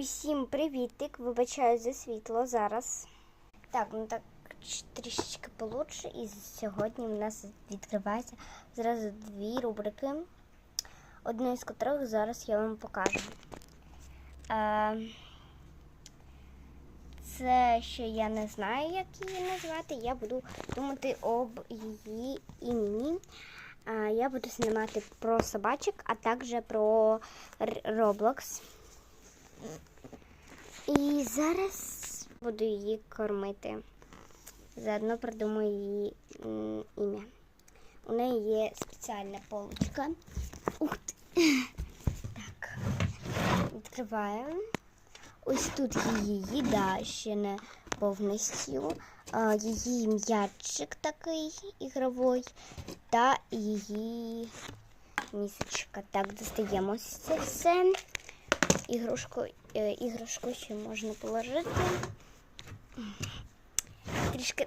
Усім привітик! Вибачаю за світло зараз. Так, ну так трішечки получше. І сьогодні в нас відкривається зразу дві рубрики, одну із котрих зараз я вам покажу. Це ще я не знаю, як її назвати. Я буду думати об її імені. Я буду знімати про собачок, а також про Roblox. І зараз буду її кормити. Заодно придумаю її ім'я. У неї є спеціальна полочка. Ух ти. Так. Відкриваємо. Ось тут її їда ще не повністю. Її м'ячик такий ігровий та її місочка. Так, достаємо це все. Ігрушку, е, іграшку ще можна положити. Трішки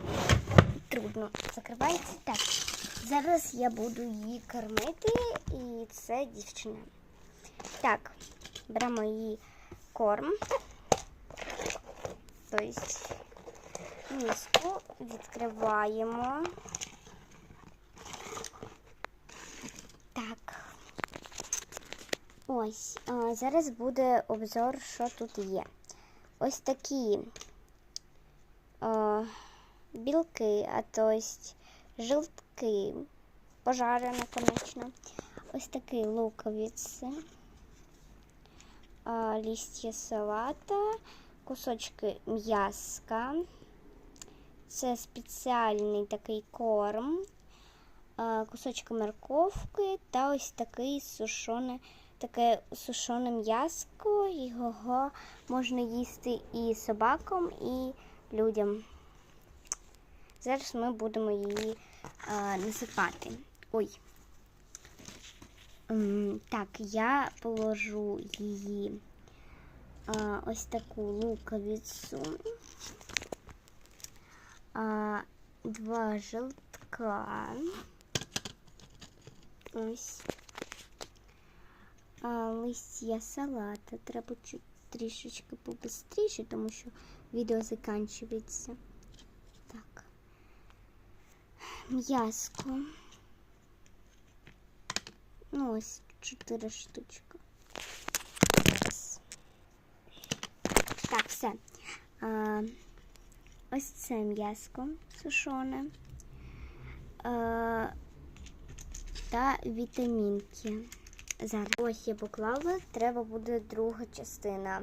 трудно закривається. Так, зараз я буду її кормити, і це дівчина. Так, беремо її корм. Тобто миску відкриваємо. Так. Ось, зараз буде обзор, що тут є. Ось такі білки, а то жилтки, пожарена, конечно. Ось такі луковиці, а, салата, кусочки м'яска. Це спеціальний такий корм, кусочки морковки та ось такий сушений таке сушене м'яско, його можна їсти і собакам, і людям. Зараз ми будемо її а, насипати. Ой. Так, я положу її а, ось таку луковицю, а, два желтка. Ось листя салата. Треба трішечки побистріше, тому що відео закінчується. Так. М'яско. Ну, ось чотири штучки. Так, все. А, ось це м'яско сушене. А, та вітамінки. Зараз ось я поклала, треба буде друга частина.